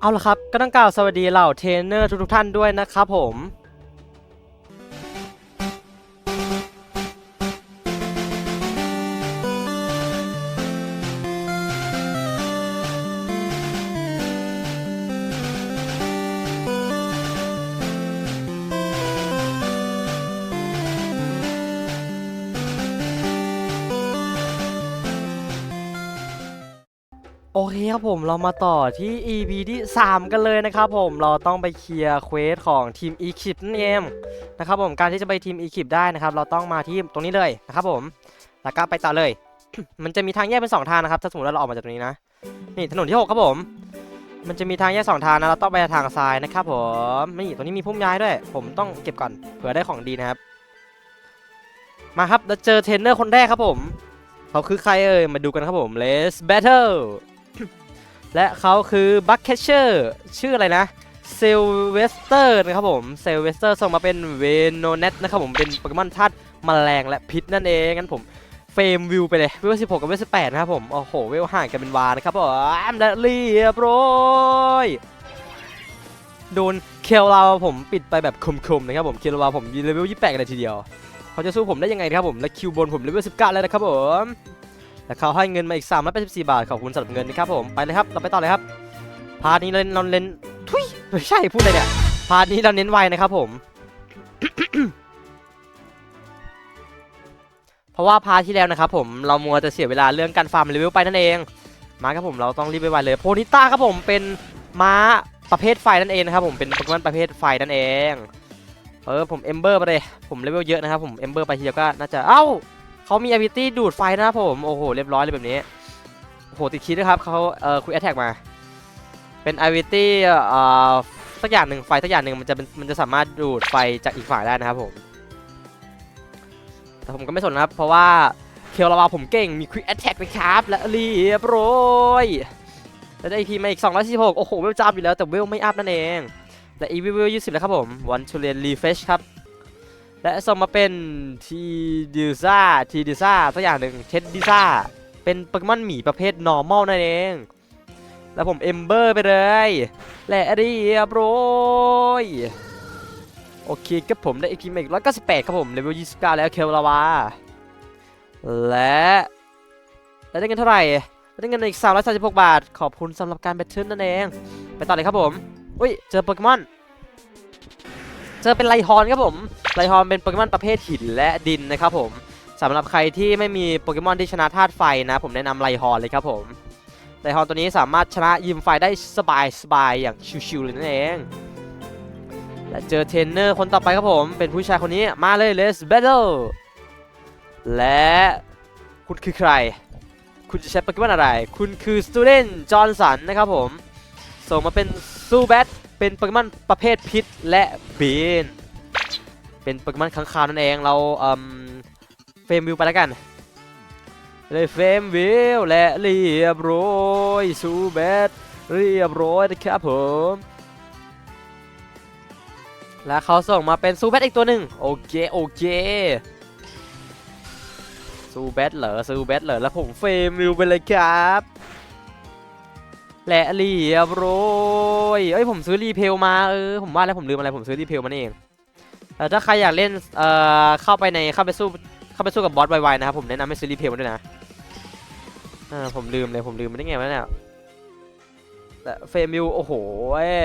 เอาละครับ ก็ต้องกล่าวสวัสดีเหล่าเทรนเนอร์ทุกๆท่านด้วยนะครับผม โอเครับผมเรามาต่อที่ EP ที่ 3 กันเลยนะครับผมเราต้องไปเคลียร์เควสของทีม e k i p นั่นเองนะครับผมการที่จะไปทีม e k i p ได้นะครับ เราต้องมาที่ตรงนี้เลยนะครับผมแล้วก็ไปต่อเลย มันจะมีทางแยกเป็น 2 ทางนะครับถ้าสมมติเราออกมาจากตรงนี้นะนี่ถนนที่ 6 ครับผม มันจะมีทางแยก2ทางนะเราต้องไปทางซ้ายนะครับผมนี่ตรงนี้มีพุ่มย้ายด้วย ผมต้องเก็บก่อนเผื่อได้ของดีนะครับ มาครับเราเจอเทรนเนอร์คนแรกครับผมเขาคือใครเอ่ย มาดูกันครับผม Let's battle และเขาคือบัคเคชเชอร์ชื่ออะไรนะเซลเวสเตอร์นะครับผมเซลเวสเตอร์ส่งมาเป็นเวโนเนตนะครับผมเป็นโปเกมอนธาตุแมลงและพิษนั่นเองงั้นผมเฟรมวิวไปเลยเวล16กับเวล18นะครับผมโอ้โหเวลห่างกันเป็นวานะครับผมและเรียบร้อยโดนเคลลาวผมปิดไปแบบคมๆนะครับผมเคลลาวผมยืนเลเวล28กันเลยทีเดียวเขาจะสู้ผมได้ยังไงนะครับผมและคิวบนผมเลเวล19แล้วนะครับผม แล้วเขาให้เงินมาอีก 3 8 4 บาท ขอบคุณสำหรับเงินนะครับผม ไปเลยครับ เราไปต่อเลยครับ พาร์ทนี้เราเราเล่นทุยไม่ใช่พูดอะไรเนี่ย พาร์ทนี้เราเน้นไวนะครับผม เพราะว่าพาร์ทที่แล้วนะครับผม เรามัวจะเสียเวลาเรื่องการฟาร์มเลเวลไปนั่นเอง มาครับผม เราต้องรีบไปไวเลย โพนิต้าครับผม เป็นม้าประเภทไฟนั่นเองนะครับผม เป็นโปเกมอนประเภทไฟนั่นเอง เออผมเอมเบอร์ไปเลย ผมเลเวลเยอะนะครับผม เอมเบอร์ไปทีเดียวก็น่าจะ เอ้า เขามี ability ดูดไฟนะครับผม โอ้โห เรียบร้อยเลยแบบนี้ โอ้โห ติดคิดนะครับเขาเอ่อคุยแอทแทกมา เป็น ability เอ่อสักอย่างหนึ่งไฟสักอย่างหนึ่งมันจะเป็นมันจะสามารถดูดไฟจากอีกฝ่ายได้นะครับผม แต่ผมก็ไม่สนนะครับ เพราะว่าเคลลาวาผมเก่ง มี quick attack นะครับ และเรียบร้อยแล้วได้ EP มาอีก 246 โอ้โห เวลจับอยู่แล้วแต่เวลไม่อัพนั่นเองและ EV เวล20แล้วครับผม one to len refresh ครับ และส่งมาเป็นทีดิซ่าทีดิซ่าสักอย่างหนึ่งเท็ดดิซ่าเป็นโปเกมอนหมีประเภท normal นั่นเอง แล้วผมเอมเบอร์ไปเลย และเรียบร้อยโอเคครับผมได้อีกทีมาอีกร้อยเก้าสิบแปดครับผมเลเวลยี่สิบเก้าแล้วเคลลาวาและและได้เงินเท่าไหร่ได้เงินอีกสามร้อยสามสิบหกบาท ขอบคุณสำหรับการแบทเทิลนั่นเอง ไปต่อเลยครับผม อุ้ย เจอโปเกมอน เจอเป็นไลฮอนครับผมไลฮอนเป็นโปเกมอนประเภทหินและดินนะครับผมสำหรับใครที่ไม่มีโปเกมอนที่ชนะธาตุไฟนะ ผมแนะนำไลฮอนเลยครับผมไลฮอนตัวนี้สามารถชนะยิมไฟได้สบายสบายอย่างชิวๆเลยนั่นเองและเจอเทรนเนอร์คนต่อไปครับผม เป็นผู้ชายคนนี้มาเลย let's battle และคุณคือใคร คุณจะใช้โปเกมอนอะไร คุณคือสตูเดนจอห์นสันนะครับผม ส่งมาเป็นซูแบท เป็นโปเกมอนประเภทพิษและเบนเป็นโปเกมอนค้างคาวนั่นเองเราเอ่มเฟรมวิวไปแล้วกันเลยเฟรมวิวและเรียบร้อยซูแบทเรียบร้อยนะครับผมและเขาส่งมาเป็นซูแบทอีกตัวหนึ่งโอเคโอเคซูแบทเหรอซูแบทเหรอแล้วผมเฟรมวิวไปเลยครับ และเรียบร้อยเอ้ยผมซื้อรีเพลมาเออผมว่าแล้วผมลืมอะไรผมซื้อรีเพลมานี่เองแต่ถ้าใครอยากเล่นเอ่อเข้าไปในเข้าไปสู้เข้าไปสู้กับบอสไวๆนะครับผมแนะนำให้ซื้อรีเพลมาด้วยนะเออผมลืมเลยผมลืมมันได้ไงวะเนี่ยแต่เฟมิวโอ้โหเอ้ย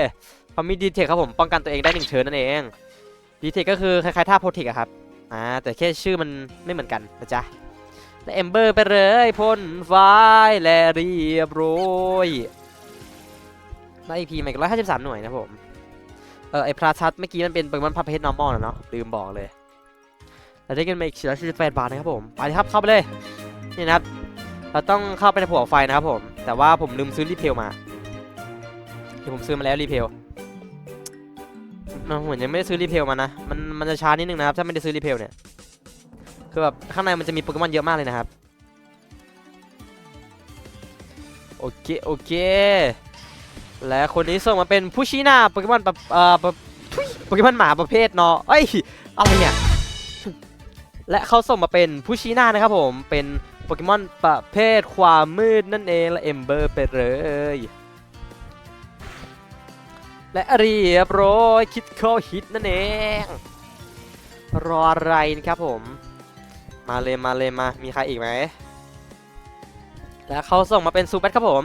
เขามีดีเทคครับผมป้องกันตัวเองได้หนึ่งเทิร์นนั่นเองดีเทคก็คือคล้ายๆท่าโพเทคอะครับอ่าแต่แค่ชื่อมันไม่เหมือนกันนะจ๊ะและเอมเบอร์ไปเลยพ่นไฟและเรียบร้อย ได้ EP มาอีกร้อยห้าสิบสามหน่วยนะผม เออไอพราชัดเมื่อกี้มันเป็นโปเกมอนประเภท normal นะเนาะลืมบอกเลยแต่ได้เงินมาอีกสี่ร้อยสี่สิบแปดบาทนะครับผมไปครับเข้าไปเลยนี่นะครับเราต้องเข้าไปในผัวไฟนะครับผม แต่ว่าผมลืมซื้อรีเพลมาที่ผมซื้อมาแล้วรีเพลมันเหมือนยังไม่ได้ซื้อรีเพลมานะมันมันจะช้านิดนึงนะครับถ้าไม่ได้ซื้อรีเพลเนี่ยคือแบบข้างในมันจะมีโปเกมอนเยอะมากเลยนะครับโอเคโอเค และคนนี้ส่งมาเป็นผู้ชี้หน้าโปเกมอนปะเอ่อปะทุยโปเกมอนหมาประเภทเนาะเอ้ยอะไรเนี่ยและเขาส่งมาเป็นผู้ชี้หน้านะครับผมเป็นโปเกมอนประเภทความมืดนั่นเองและเอมเบอร์ไปเลย และเรียบร้อยคิดเข้าฮิตนั่นเอง รออะไรนะครับผม มาเลยมาเลยมามีใครอีกไหมแล้วเขาส่งมาเป็นซูเบตครับผม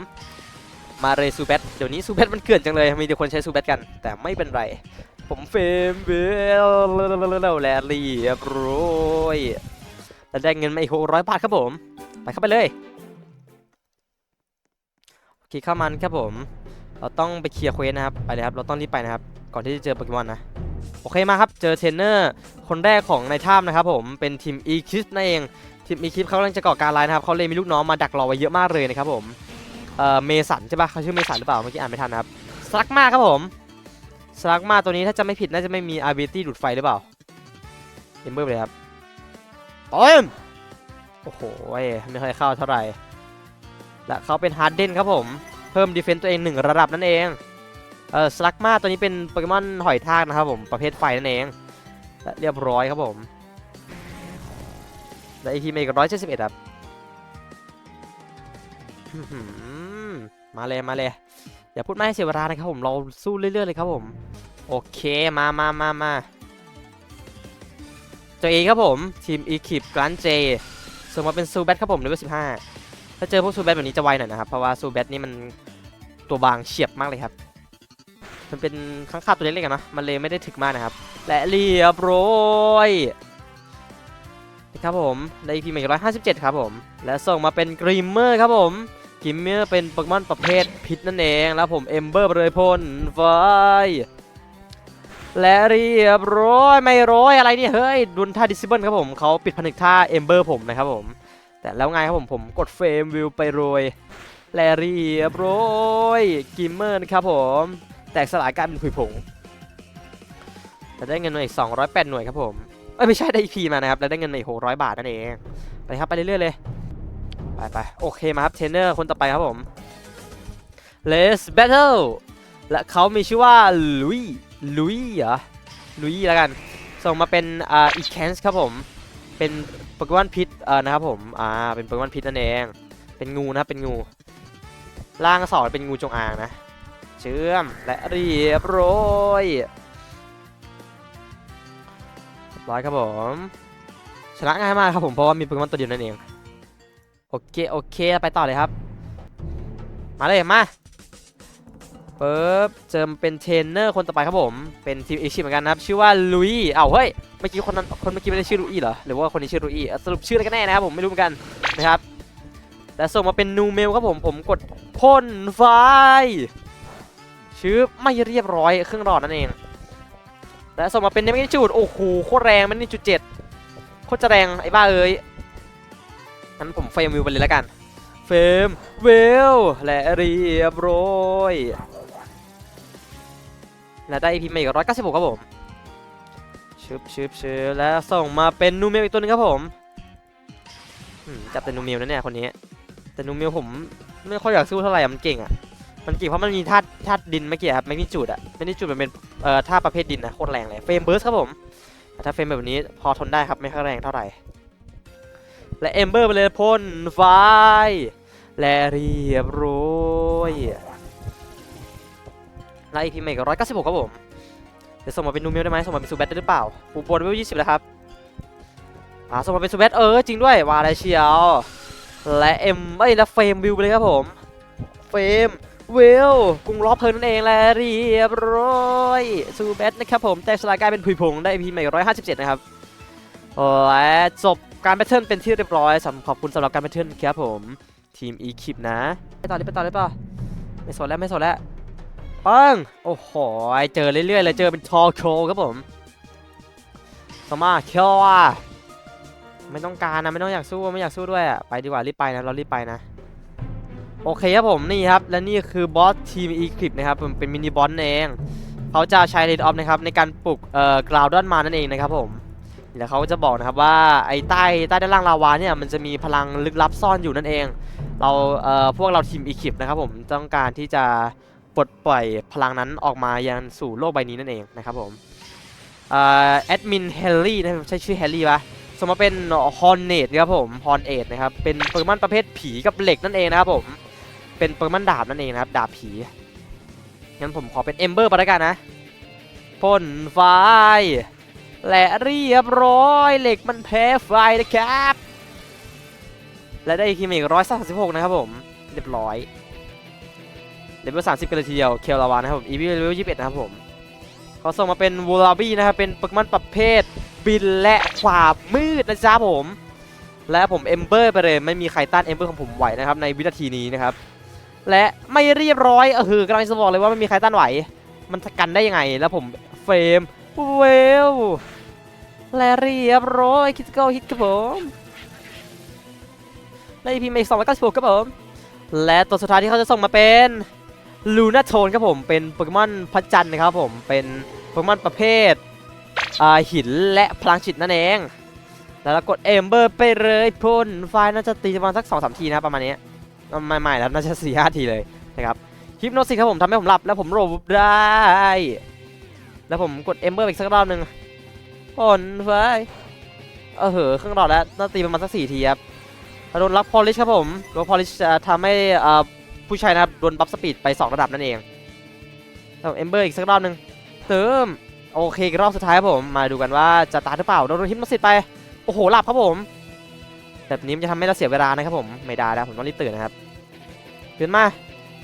มาเลยซูเบตเดี๋ยวนี้ซูเบตมันเกื่อนจังเลย มีแต่คนใช้ซูเบตกัน แต่ไม่เป็นไร ผมเฟมเบลแลเรียบร้อยแล้วได้เงินมาอีกหกร้อยบาทครับผม ไปเข้าไปเลย โอเคเข้ามันครับผม เราต้องไปเคลียร์เควสนะครับ ไปเลยครับ เราต้องรีบไปนะครับ ก่อนที่จะเจอโปเกมอนนะ โอเคมาครับ เจอเทรนเนอร์ คนแรกของในถ้ำนะครับผม เป็นทีม e k i p นั่นเอง ทีม e k i p เขากำลังจะก่อการร้ายนะครับเขาเลยมีลูกน้องมาดักรอไว้เยอะมากเลยนะครับผม เมสันใช่ปะเขาชื่อเมสันหรือเปล่าเมื่อกี้อ่านไม่ทันนะครับสลักมาครับผมสลักมาตัวนี้ถ้าจะไม่ผิดน่าจะไม่มี ability ดูดไฟหรือเปล่าเอมเบอร์เลยครับปอมโอ้โหไม่ค่อยเข้าเท่าไหร่และเขาเป็นฮาร์ดเดนครับผมเพิ่มดีเฟนต์ตัวเองหนึ่งระดับนั่นเองเออสลักมาตัวนี้เป็นโปเกมอนหอยทากนะครับผมประเภทไฟนั่นเองและเรียบร้อยครับผมและอีกทีมเอกร้อยเจ็ดสิบเอ็ดครับ มาเลยมาเลยอย่าพูดไม่ให้เสียเวลานะครับผมเราสู้เรื่อยๆเลยครับผมโอเคมามามามาตัวเองครับผมทีมอีคิปกรันเจส่งมาเป็นซูแบทครับผมเลเวลสิบห้าถ้าเจอพวกซูแบทแบบนี้จะไวหน่อยนะครับเพราะว่าซูแบทนี่มันตัวบางเฉียบมากเลยครับมันเป็นข้างคาตัวเล็กๆกันนะมันเลยไม่ได้ถึกมากนะครับ และเรียบร้อยครับผมได้พีใหม่ร้อยห้าสิบเจ็ดครับผม และส่งมาเป็นกริมเมอร์ครับผม กิมเมอร์เป็นโปเกมอนประเภทพิษนั่นเองแล้วผมเอมเบอร์เลยพ่นไฟและเรียบร้อยไม่ร้อยอะไรเนี่ยเฮ้ยดุนท่าดิสซิเบิลครับผมเขาปิดผนึกท่าเอมเบอร์ผมนะครับผม แต่แล้วไงครับผมผมกดเฟรมวิวไปโรยและเรียบร้อยกิมเมอร์นะครับผม แตกสลายกายเป็นผุยผงแต่ได้เงินมาอีก208 หน่วยครับผมเอ้ยไม่ใช่ได้ EP มานะครับแล้วได้เงินมาอีก600 บาทนั่นเองไปครับไปเรื่อยๆเลย ไปไปโอเคมาครับเทรนเนอร์คนต่อไปครับผม Let's battle และเขามีชื่อว่าลุยลุยเหรอลุยแล้วกัน ส่งมาเป็นอ่าอีแคนส์ครับผม เป็นโปเกมอนพิษเอ่อนะครับผมอ่าเป็นโปเกมอนพิษนั่นเอง เป็นงูนะครับเป็นงูร่างสอนเป็นงูจงอางนะ เชื่อมและเรียบร้อยเรียบร้อยครับผมชนะง่ายมากครับผมเพราะว่ามีโปเกมอนตัวเดียวนั่นเอง โอเค โอเค ไปต่อเลยครับ มาเลยมาปึ๊บเจอเป็นเทรนเนอร์คนต่อไปครับผม เป็นทีมเอชิเหมือนกันนะครับ ชื่อว่าลุยเอ้าเฮ้ย เมื่อกี้คนนั้น คนเมื่อกี้ไม่ได้ชื่อลุยเหรอ หรือว่าคนนี้ชื่อลุยสรุปชื่ออะไรกันแน่นะครับผมไม่รู้เหมือนกันนะครับ แต่ส่งมาเป็นนูเมลครับผม ผมกดพ่นไฟ ชื่อไม่เรียบร้อยเครื่องรอดนั่นเองและส่งมาเป็นเนมิจูด โอ้โห โคตรแรงมันนี่จุดเจ็ดโคตรจะแรงไอ้บ้าเอ้ย งั้นผมเฟรมวิวไปเลยแล้วกัน เฟรมเวลและเรียบร้อยและได้พีมาอีกร้อยเก้าสิบหกครับผมชึบชึบชึบแล้วส่งมาเป็นนูเมลอีกตัวหนึงครับผมจับแต่นูเมลนะเนี่ยคนนี้ แต่นูเมลผมไม่ค่อยอยากสู้เท่าไหร่มันเก่งอะมันเก่งเพราะมันมีธาตุธาตุดินเมื่อกี้ครับแมกนิจูดอะแมกนิจูดมันเป็นเอ่อธาตุประเภทดินนะโคตรแรงเลยเฟรมเบิร์สครับผมถ้าเฟรมแบบนี้พอทนได้ครับไม่ค่อยแรงเท่าไหร่ และเอมเบอร์ไปเลยพ่นไฟ และเรียบร้อยไล่พีเมกร้อยเก้าสิบหกครับผม เดี๋ยวส่งมาเป็นนูเมลได้ไหมส่งมาเป็นซูเบตได้หรือเปล่าปูปนเวลยี่สิบแล้วครับอ่าส่งมาเป็นซูเบตเออจริงด้วยว่าอะไรเชียวและเอ็มเอ้ยและเฟรมวิวไปเลยครับผมเฟรมเวลกรุงล้อเพลินนั่นเองและเรียบร้อยซูเบตนะครับผมแต่สลายกลายเป็นผุยผงได้พีใหม่ร้อยห้าสิบเจ็ดนะครับและจบ การแบทเทิลเป็นที่เรียบร้อยสำขอบคุณสำหรับการแบทเทิลครับผมทีมอีคิปนะไปต่อเลยไปต่อเลยป่ะไม่สนแล้วไม่สนแล้วปังโอ้โหเจอเรื่อยๆเลยเจอเป็นทอโคครับผมสมาเคียวอะไม่ต้องการนะไม่ต้องอยากสู้ไม่อยากสู้ด้วยอะไปดีกว่ารีบไปนะเรารีบไปนะโอเคครับผมนี่ครับและนี่คือบอสทีมอีคลิปนะครับผมเป็นมินิบอสเองเขาจะใช้เลดออฟนะครับในการปลุกเอ่อกราวดอนมานั่นเองนะครับผม แล้วเขาจะบอกนะครับว่าไอ้ใต้ใต้ด้านล่างลาวาเนี่ยมันจะมีพลังลึกลับซ่อนอยู่นั่นเอง เราเอ่อพวกเราทีมอีคิปนะครับผมต้องการที่จะปลดปล่อยพลังนั้นออกมายังสู่โลกใบนี้นั่นเองนะครับผมเอ่อแอดมินเฮลลี่นะใช่ชื่อเฮลลี่ปะสมมาเป็นฮอนเนตครับผมฮอนเอทนะครับเป็นโปเกมอนประเภทผีกับเหล็กนั่นเองนะครับผมเป็นโปเกมอนดาบนั่นเองนะครับดาบผีงั้นผมขอเป็นเอมเบอร์ไปแล้วกันนะพ่นไฟ และเรียบร้อยเหล็กมันแพ้ไฟนะครับ และได้คีมอีกร้อยสามสิบหกนะครับผมเรียบร้อยเลเวลสามสิบกันเลยทีเดียวเคลลาวานะครับผมอีวีเลเวลยี่สิบเอ็ดนะครับผมเขาส่งมาเป็นวูลาบี้นะครับเป็นโปเกมอนประเภท บินและความมืดนะจ๊ะผม และผมเอมเบอร์ไปเลยไม่มีใครต้านเอมเบอร์ของผมไหวนะครับในวินาทีนี้นะครับและไม่เรียบร้อยเออคือกำลังจะบอกเลยว่าไม่มีใครต้านไหว มันกันได้ยังไงแล้วผมเฟรมเวล และเรียบร้อยคิดก็ฮิตครับผมในพีเมกสองร้อยเก้าสิบหกครับผม และตัวสุดท้ายที่เขาจะส่งมาเป็นลูน่าโทนครับผมเป็นโปเกมอนพระจันทร์นะครับผมเป็นโปเกมอนประเภทอ่าหินและพลังจิตนั่นเอง แล้วเรากดเอมเบอร์ไปเลยพ่นไฟน่าจะตีประมาณสักสองสามทีนะประมาณนี้ไม่ไม่แล้วน่าจะสี่ห้าทีเลยนะครับฮิปโนซิสครับผมทำให้ผมหลับแล้วผมโรบได้ แล้วผมกดเอมเบอร์อีกสักรอบหนึ่ง พ่นไฟเออเหอเครื่องรอดแล้วน่าตีประมาณสักสี่ทีครับโดนล็อกพอลิชครับผมล็อกพอลิชจะทำให้ผู้ใช้นะครับโดนบัฟสปีดไป 2 ระดับนั่นเองแล้วเอมเบอร์อีกสักรอบหนึ่งเติมโอเครอบสุดท้ายครับผม มาดูกันว่าจะตายหรือเปล่าโดนฮิปโนซิสไป โอ้โหหลับครับผม แบบนี้มันจะทำให้เราเสียเวลานะครับผมไม่ได้แล้วผมต้องรีบตื่นนะครับตื่นมา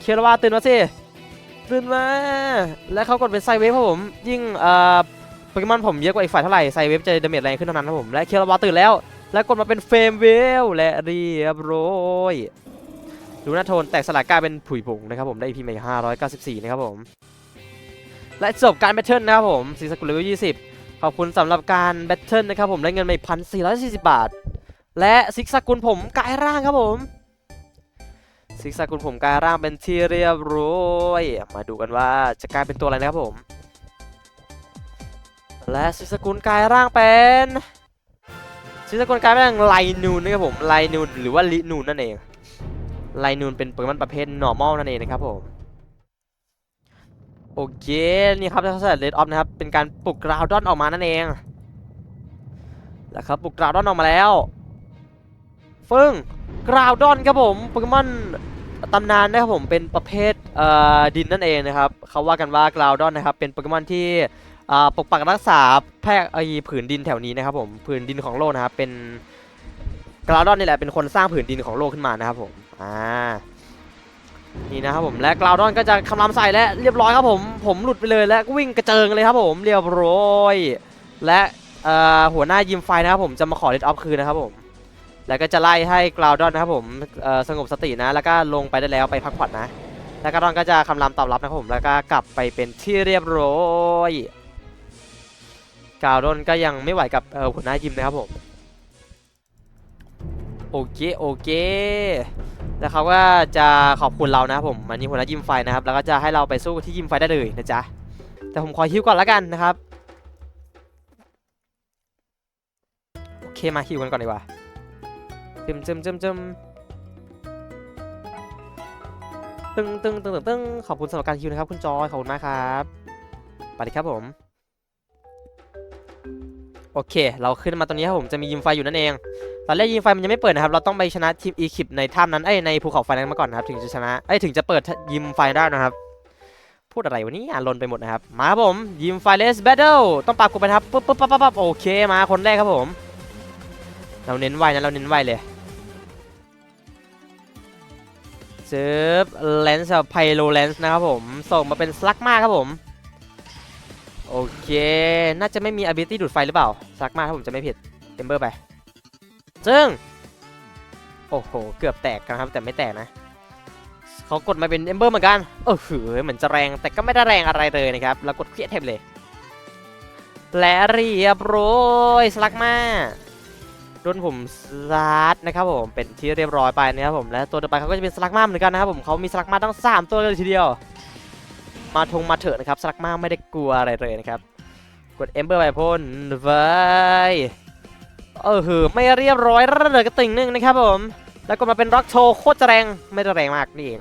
เคียร์วาตื่นมาสิตื่นมาและเขากดเป็นไซเวฟครับผม ยิ่งเอ่อ เกมอนผมเยอะกว่าอีกฝ่ายเท่าไหร่ไซเวฟจะดาเมจแรงขึ้นเท่านั้นครับผมและเคียร์วาตื่นแล้วและกดมาเป็นเฟรมเวลและเรียบร้อยดูหน้าโทนแตกสลายกลายเป็นผุยผงนะครับผมได้ EP ใหม่594 นะครับผม และจบการแบทเทิลนะครับผมซีสกุลเลเวล20 ขอบคุณสำหรับการแบทเทิลนะครับผมได้เงินไปพันสี่ร้อยสี่สิบบาท และซิกซากุลผมกลายร่างครับผมซิกซากุลผมกลายร่างเป็นที่เรียบร้อย มาดูกันว่าจะกลายเป็นตัวอะไรนะครับผม และซิกซากุลกลายร่างเป็นซิกซากุลกลายเป็นไลนูนนะครับผมไลนูนหรือว่าลินูนนั่นเองไลนูนเป็นโปเกมอนประเภท normal นั่นเองนะครับผมโอเคนี่ครับทักษะเลดออฟนะครับเป็นการปลุกกราวดอนออกมานั่นเองแล้วครับปลุกกราวดอนออกมาแล้วฟึ่งกราวดอนครับผมโปเกมอนตำนานนะครับผมเป็นประเภทเอ่อดินนั่นเองนะครับเขาว่ากันว่ากราวดอนนะครับเป็นโปเกมอนที่ ปกปักรักษาแพร่ไอผืนดินแถวนี้นะครับผมผืนดินของโลกนะครับเป็นกราวดอนนี่แหละเป็นคนสร้างผืนดินของโลกขึ้นมานะครับผมอ่านี่นะครับผมและกราวดอนก็จะคำรามใส่และเรียบร้อยครับผมผมหลุดไปเลยและวิ่งกระเจิงเลยครับผมเรียบร้อยและหัวหน้ายิมไฟนะครับผมจะมาขอเลดออฟคืนนะครับผมแล้วก็จะไล่ให้กราวดอนนะครับผมสงบสตินะ แล้วก็ลงไปได้แล้วไปพักผ่อนนะ แล้วกราวดอนก็จะคำรามตอบรับนะครับผมแล้วก็กลับไปเป็นที่เรียบร้อย กาวดอนก็ยังไม่ไหวกับหัวหน้ายิมนะครับผมโอเคโอเคแล้วเขาก็จะขอบคุณเรานะครับผมอันนี้หัวหน้ายิมไฟนะครับแล้วก็จะให้เราไปสู้ที่ยิมไฟได้เลยนะจ๊ะแต่ผมขอฮิวก่อนล้วกันนะครับโอเคมาฮิวกันก่อนดีกว่าจึมจึมจึมจึมตึงตึงตึงตึงตึงขอบคุณสำหรับการฮิวนะครับคุณจอยขอบคุณมากครับไปเลยครับผม โอเค เราขึ้นมาตรงนี้ครับผมจะมียิมไฟอยู่นั่นเอง ตอนแรกยิงไฟมันยังไม่เปิดนะครับ เราต้องไปชนะทีมอีคิปในถ้ำนั้นเอ้ยในภูเขาไฟนั้นมาก่อนนะครับ ถึงจะชนะเอ้ยถึงจะเปิดยิมไฟได้นะครับ พูดอะไรวะเนี่อ่านลนไปหมดนะครับ มาครับผมยิมไฟเลสแบทเทิลต้องปากกูไปครับปุ๊บปุ๊บปั๊บปั๊บปั๊บโอเคมาคนแรกครับผม เราเน้นไวนะเราเน้นไวเลยเซิร์ฟเลนส์ไพโลเลนส์นะครับผมส่งมาเป็นสลักมากครับผม โอเค น่าจะไม่มี ability ดูดไฟหรือเปล่าสักมาถ้าผมจะไม่ผิดเอมเบอร์ไป ซึ่ง โอ้โห เกือบแตกกันครับ แต่ไม่แตกนะ เขากดมาเป็นเอมเบอร์เหมือนกันเออหือเหมือนจะแรงแต่ก็ไม่ได้แรงอะไรเลยนะครับ แล้วกดเครียดเทปเลย และเรียบร้อยสลักมาโดนผมสลาดนะครับผมเป็นที่เรียบร้อยไปนะครับผมและตัวต่อไปเขาก็จะเป็นสลักมาเหมือนกันนะครับผมเขามีสลักมาตั้งสามตัวเลยทีเดียว มาทงมาเถอะนะครับสลักมาไม่ได้กลัวอะไรเลยนะครับ กดเอมเบอร์ไปพ่นไว้เออหือไม่เรียบร้อยระเบิดกระติ่งหนึงนะครับผม แล้วก็มาเป็นร็อกโชโคตรจะแรงไม่ได้แรงมากนี่เอง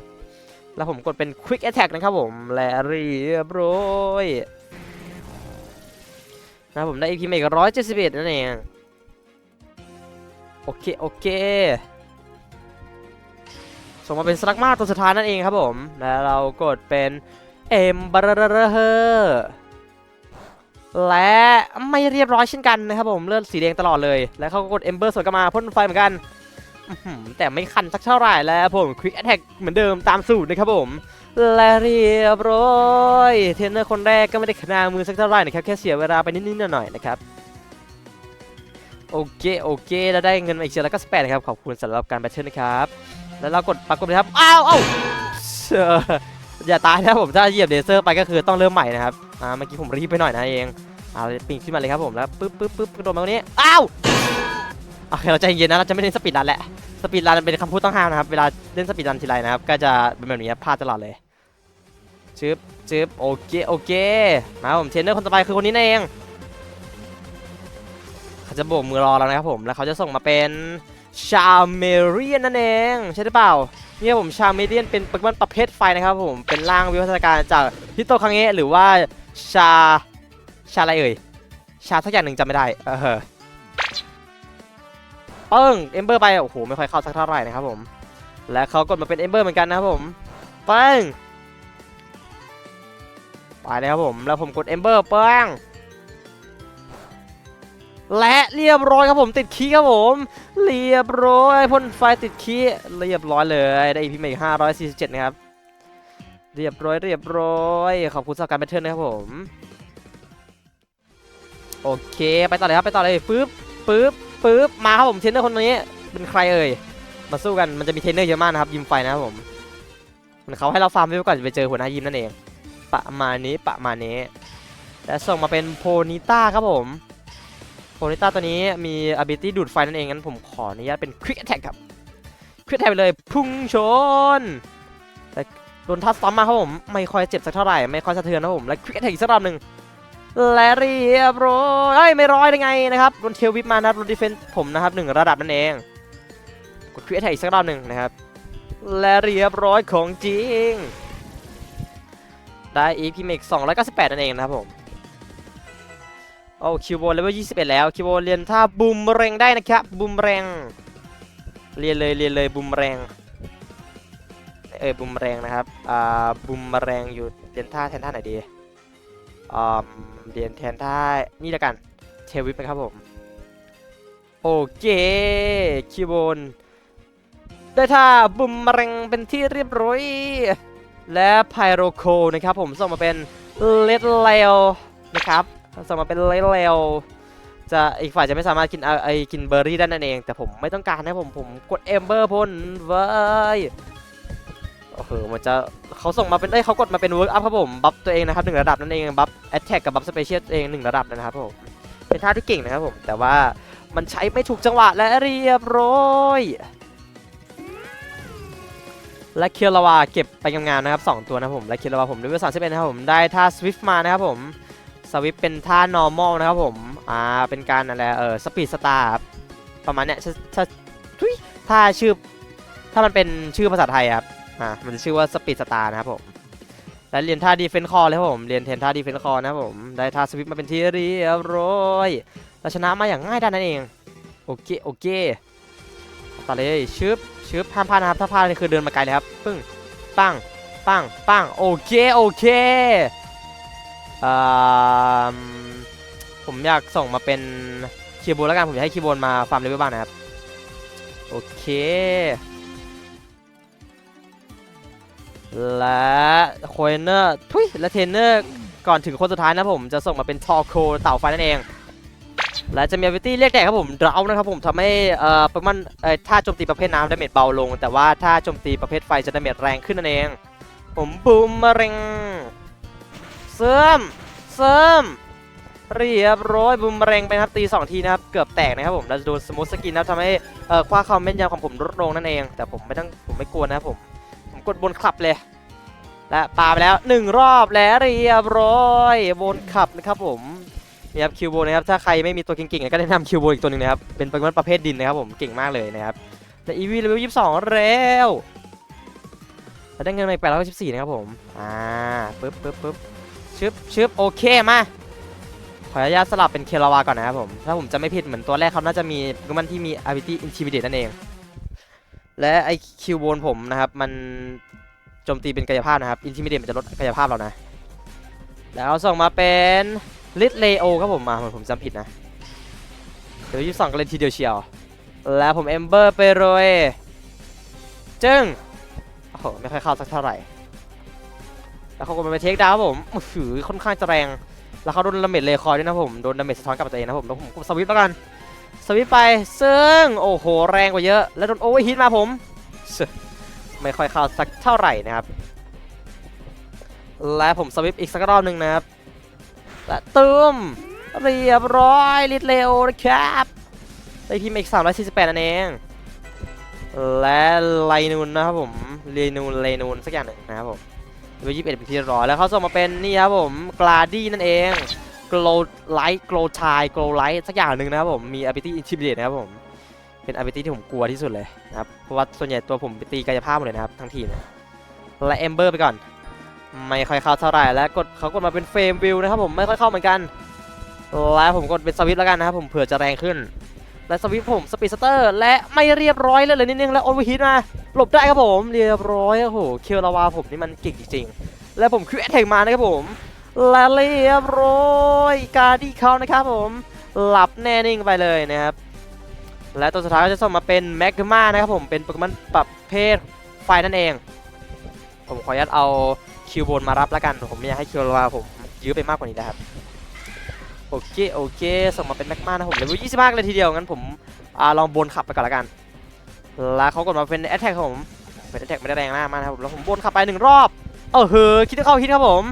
แล้วผมกดเป็น Quick Attack นะครับผมและเรียบร้อยนะผมได้ EP มาอีกร้อยเจ็ดสิบเอ็ดนั่นเองโอเคโอเคส่งมาเป็นสลักมาตัวสุดท้ายนั่นเองครับผม แล้วเรากดเป็น เอ็มบาร์เฮอร์และไม่เรียบร้อยเช่นกันนะครับผมเลือดสีแดงตลอดเลย แล้วเขาก็กดเอมเบอร์สวนกลับมาพ่นไฟเหมือนกันแต่ไม่คันสักเท่าไหร่แล้วผมควิกแอ t แทกเหมือนเดิมตามสูตรนะครับผมและเรียบร้อยเทรนเนอร์คนแรกก็ไม่ได้ขนามือสักเท่าไหร่นะครับแค่เสียเวลาไปนิดๆหน่อยๆนะครับโอเคโอเคแล้วได้เงินมาอีกเจ็ดร้อยเก้าสิบแปดนะครับขอบคุณสำหรับการแบทเทิลนะครับแล้วเรากดปักกดเลยครับอ้าวอ้าว อย่าตายนะผมถ้าเหยียบเลเซอร์ไปก็คือต้องเริ่มใหม่นะครับอ่าเมื่อกี้ผมรีบไปหน่อยนะเองเอาปิงขึ้นมาเลยครับผมแล้วปึ๊บปึ๊บปึ๊บโดดมาตรงนี้อ้าวโอเคเราใจเย็นนะเราจะไม่เล่นสปีดรันแหละสปีดรันเป็นคำพูดต้องห้ามนะครับเวลาเล่นสปีดรันทีไรนะครับก็จะเป็นแบบนี้พลาดตลอดเลยจึ๊บจึ๊บโอเคโอเคมาผมเทรนเนอร์คนต่อไปคือคนนี้นั่นเองเขาจะโบกมือรอแล้วนะครับผมแล้วเขาจะส่งมาเป็น ชาเมเรียนนั่นเองใช่หรือเปล่าเนี่ยผมชาเมเรียนเป็นโปเกมอนประเภทไฟนะครับผมเป็นร่างวิวัฒนาการจากฮิโตคังเงะหรือว่าชาชาอะไรเอ่ยชาสักอย่างหนึ่งจำไม่ได้เออปึ้งเอมเบอร์ไปโอ้โหไม่ค่อยเข้าสักเท่าไหร่นะครับผมและเขากดมาเป็นเอมเบอร์เหมือนกันนะครับผมปึ้งไปเลยครับผมแล้วผมกด Ember เป้ง และเรียบร้อยครับผมติดคีครับผม เรียบร้อยพ่นไฟติดคีเรียบร้อยเลยได้อีพีใหม่อีก547นะครับ เรียบร้อยเรียบร้อยขอบคุณสำหรับการแบทเทิลนะครับผม โอเคไปต่อเลยครับไปต่อเลยปึ๊บปึ๊บปึ๊บมาครับผมเทรนเนอร์คนนี้เป็นใครเอ่ยมาสู้กันมันจะมีเทรนเนอร์เยอะมากนะครับยิมไฟนะครับผมมันเขาให้เราฟาร์มไว้ก่อนจะไปเจอหัวหน้ายิมนั่นเองประมาณนี้ประมาณนี้และส่งมาเป็นโพนิต้าครับผม โพนิต้าตัวนี้มี ability ดูดไฟนั่นเองงั้นผมขออนุญาตเป็น quick attack ครับ quick attack ไปเลยพุ่งชน แต่โดนทัดซ้ำมาครับผม ไม่ค่อยเจ็บสักเท่าไหร่ ไม่ค่อยสะเทือนนะผม และ quick attack อีกสักรอบหนึ่งและเรียบร้อยเอ้ยไม่ร้อยได้ไงนะครับโดนเทลวิปมานะครับโดนดีเฟนส์ผมนะครับหนึ่งระดับนั่นเอง กด quick attack อีกสักรอบหนึ่งนะครับ และเรียบร้อยของจริง ได้ EP Max 298นั่นเองนะครับผม โอ้คิวโบเลเวล21 แล้วคิวโบเรียนท่าบูมแรงได้นะครับบูมแรงเรียนเลยเรียนเลยบูมแรงเออบูมแรงนะครับอ่าบูมแรงอยู่เรียนท่าแทนท่าไหนดีอ่าเรียนแทนท่านี่ละกันเทวิปนะครับผมโอเคคิวโบนได้ท่าบูมแรงเป็นที่เรียบร้อย และไพโรโคนะครับผมส่งมาเป็นเลดเลวนะครับ ส่งมาเป็นเลดเลวจะอีกฝ่ายจะไม่สามารถกินเอาไอกินเบอร์รี่ได้นั่นเอง แต่ผมไม่ต้องการนะผมผมกดเอมเบอร์พ่นไว้ยโอ้โหมันจะเขาส่งมาเป็นเอ้ยเขากดมาเป็นเวิร์กอัพครับผมบัฟตัวเองนะครับหนึ่งระดับนั่นเองบัฟแอตแทกกับบัฟสเปเชียลตัวเองหนึ่งระดับนะครับผมเป็นท่าที่เก่งนะครับผมแต่ว่ามันใช้ไม่ถูกจังหวะและเรียบร้อยและเคียราวาเก็บไปงามๆนะครับ 2 ตัวนะผม และเคียราวาผมเลเวล31นะครับผม ได้ท่าสวิฟต์มานะครับผม สวิฟเป็นท่า normal นะครับผม อ่า เป็นการอะไร เออสปีดสตาร์ประมาณเนี้ยถ้าทุยถ้าชื่อ ถ้ามันเป็นชื่อภาษาไทยครับ อ่า มันจะชื่อว่าสปีดสตาร์นะครับผม และเรียนท่าดีเฟนคอร์เลยครับผม เรียนเทนท่าดีเฟนคอร์นะครับผม ได้ท่าสวิฟมาเป็นที่เรียบร้อยเราชนะมาอย่างง่ายดายนั่นเอง โอเค โอเคต่อเลยชึบชึบห้ามพลาดนะครับ ถ้าพลาดนี่คือเดินมาไกลเลยครับ ปึ้ง ปัง ปัง ปัง โอเค โอเค ผมอยากส่งมาเป็นคีย์บอร์ดแล้วกัน ผมอยากให้คีย์บอร์ดมาฟาร์มเลเวลบ้างนะครับ โอเค และโคเนอร์ทุยและเทนเนอร์ก่อนถึงคนสุดท้ายนะผมจะส่งมาเป็นทอโคเต่าไฟนั่นเอง และจะมี ability เรียกแดกครับผมดราวนะครับผมทำให้เอ่อปเกมอนเอ่อถ้าโจมตีประเภทน้ำดาเมจเบาลง แต่ว่าถ้าโจมตีประเภทไฟจะดาเมจแรงขึ้นนั่นเอง ผมบูมมาเร็ง เสริมเสริมเรียบร้อยบูมแรงไปครับตี 2 ทีนะครับ เกือบแตกนะครับผมแล้วโดนสมูทสกินนะครับทำให้เอ่อคว้าความแม่นยำของผมลดลงนั่นเอง แต่ผมไม่ต้องผมไม่กลัวนะครับผม ผมกดบนคลับเลย และปาไปแล้ว 1 รอบแล้วเรียบร้อยบนคลับนะครับผมนี่ครับคิวโบนะครับถ้าใครไม่มีตัวเก่งๆก็แนะนำคิวโบอีกตัวหนึ่งนะครับเป็นโปเกมอนประเภทดินนะครับผมเก่งมากเลยนะครับแต่อีวีเลเวลยี่สิบสองแล้วเราได้เงินมาแปดร้อยสิบสี่นะครับผมอ่าปึ๊บปึ๊บปึ๊บ ชึบชึบโอเคมา ขออนุญาตสลับเป็นเคลาวาก่อนนะครับผม ถ้าผมจะไม่ผิดเหมือนตัวแรกเขาน่าจะมีโปเกมอนที่มี ability intimidate นั่นเอง และไอคิวโบนผมนะครับ มันโจมตีเป็นกายภาพนะครับอินทิมิเดตมันจะลดกายภาพเรานะ แล้วส่งมาเป็นลิทเลโอครับผมมาเหมือนผมจำผิดนะ เดี๋ยวยี่สองกันเลยทีเดียวเชียว แล้วผมเอมเบอร์ไปโรยจึงโอ้โหไม่ค่อยเข้าสักเท่าไหร่ แล้วเขาก็มาไปเทคดาวผมหือค่อนข้างจะแรง แล้วเขาโดนดาเมจเลคอยด้วยนะผม โดนดาเมจสะท้อนกลับมาตัวเองนะผม แล้วผมสวิปแล้วกัน สวิปไปซึ่งโอ้โหแรงกว่าเยอะ แล้วโดนโอเวอร์ฮิตมาผม ไม่ค่อยเข้าสักเท่าไหร่นะครับ และผมสวิปอีกสักรอบหนึ่งนะครับ และตูมเรียบร้อยลิดเร็วนะครับได้พิมอีก348นั่นเอง และไลนูนนะครับผมเรนูนเรนูนสักอย่างหนึ่งนะครับผม เบอร์ยี่สิบเอ็ดเป็นที่เรียบร้อยแล้วเขาส่งมาเป็นนี่ครับผมกลาดี้นั่นเอง glow light glow chai glow light สักอย่างหนึ่งนะครับผมมี ability intimidate นะครับผมเป็น ability ที่ผมกลัวที่สุดเลยนะครับเพราะว่าส่วนใหญ่ตัวผมไปตีกายภาพหมดเลยนะครับทั้งทีมเนี่ยและ ember ไปก่อน ไม่ค่อยเข้าเท่าไหร่แล้วกดเขากดมาเป็นเฟรมวิวนะครับผมไม่ค่อยเข้าเหมือนกันแล้วผมกดเป็นสวิตแล้วกันนะครับผมเผื่อจะแรงขึ้น และสวิตผมสปีดสเตอร์และไม่เรียบร้อยเลยเลยนิดนึงแล้วโอเวอร์ฮิตมาหลบได้ครับผมเรียบร้อยโอ้โหเคียวลาวาผมนี่มันเก่งจริงๆและผมคือแอตแทกมานะครับผมและเรียบร้อยการดีเขานะครับผมหลับแน่นิ่งไปเลยนะครับและตัวสุดท้ายก็จะส่งมาเป็นแมกมานะครับผมเป็นโปเกมอนประเภทไฟนั่นเอง ผมขออนุญาตเอาคิวบนมารับแล้วกัน ผมไม่อยากให้คิวลาวาผมยื้อไปมากกว่านี้นะครับ โอเคโอเค ส่งมาเป็นแม็กมานะผมเลเวล25เลยทีเดียวงั้นผมอ่าลองบนขับไปก่อนละกัน แล้วเขากดมาเป็นแอตแทกครับผมเป็นแอตแทกไม่ได้แรงมากนะครับผมแล้วผมบนขับไปหนึ่งรอบเออเฮ้อคิดว่าเข้าฮิตครับผม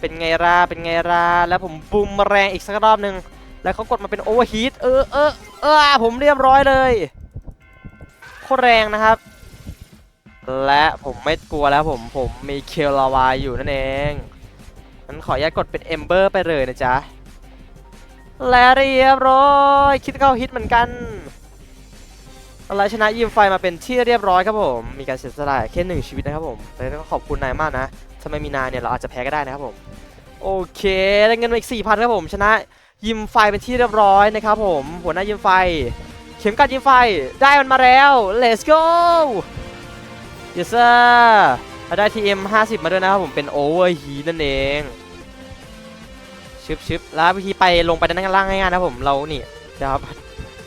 เป็นไงล่ะเป็นไงล่ะแล้วผมบูมแรงอีกสักรอบหนึ่งแล้วเขากดมาเป็นโอเวอร์ฮีทเออเออเออผมเรียบร้อยเลยโคตรแรงนะครับ และผมไม่กลัวแล้วผมผมมีเคลลาวาอยู่นั่นเอง งั้นขออนุญากดเป็นเอมเบอร์ไปเลยนะจ๊ะ และเรียบร้อยคิดเข้าฮิตเหมือนกันอะไรชนะยิมไฟมาเป็นที่เรียบร้อยครับผม มีการเสียสละแค่หนึ่งชีวิตนะครับผมแล้วก็ขอบคุณนายมากนะ ถ้าไม่มีนายเนี่ยเราอาจจะแพ้ก็ได้นะครับผม โอเค ได้เงินมาอีกสี่พันครับผม ชนะยิมไฟเป็นที่เรียบร้อยนะครับผม หัวหน้ายิมไฟ เข็มกัดยิมไฟ ได้มันมาแล้ว let's go yes sir เราได้ TM 50มาด้วยนะครับผม เป็น overheat นั่นเอง ชึบชึบแล้ววิธีไปลงไปด้านล่างง่ายๆนะผมเรานี่นะครับ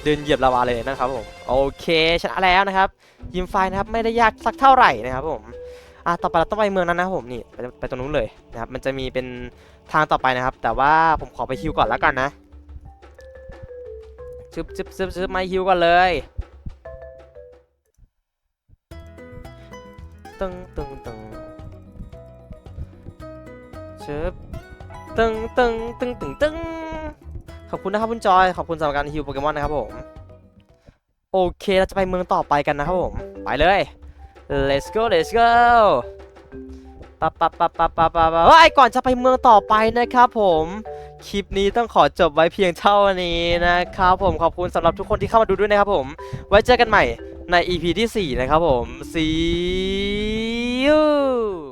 เดินเหยียบลาวาเลยนะครับผมโอเคชนะแล้วนะครับ ยิมไฟนะครับไม่ได้ยากสักเท่าไหร่นะครับผมอะต่อไปเราต้องไปเมืองนั้นนะผมนี่ไปไปตรงนู้นเลยนะครับมันจะมีเป็นทางต่อไปนะครับ แต่ว่าผมขอไปฮิวก่อนแล้วกันนะชึบชึบชึบชึบมาฮิวก่อนเลยตึงตึงตึงชึบ ตึงตึงตึงตึงตึงขอบคุณนะครับคุณจอย ขอบคุณสำหรับการฮิวโปเกมอนนะครับผม โอเค เราจะไปเมืองต่อไปกันนะครับผม ไปเลย let's go let's go ปะปะปะปะปะปะปะเฮ้ก่อนจะไปเมืองต่อไปนะครับผม คลิปนี้ต้องขอจบไว้เพียงเท่านี้นะครับผม ขอบคุณสำหรับทุกคนที่เข้ามาดูด้วยนะครับผม ไว้เจอกันใหม่ใน EP ที่ 4 นะครับผม see you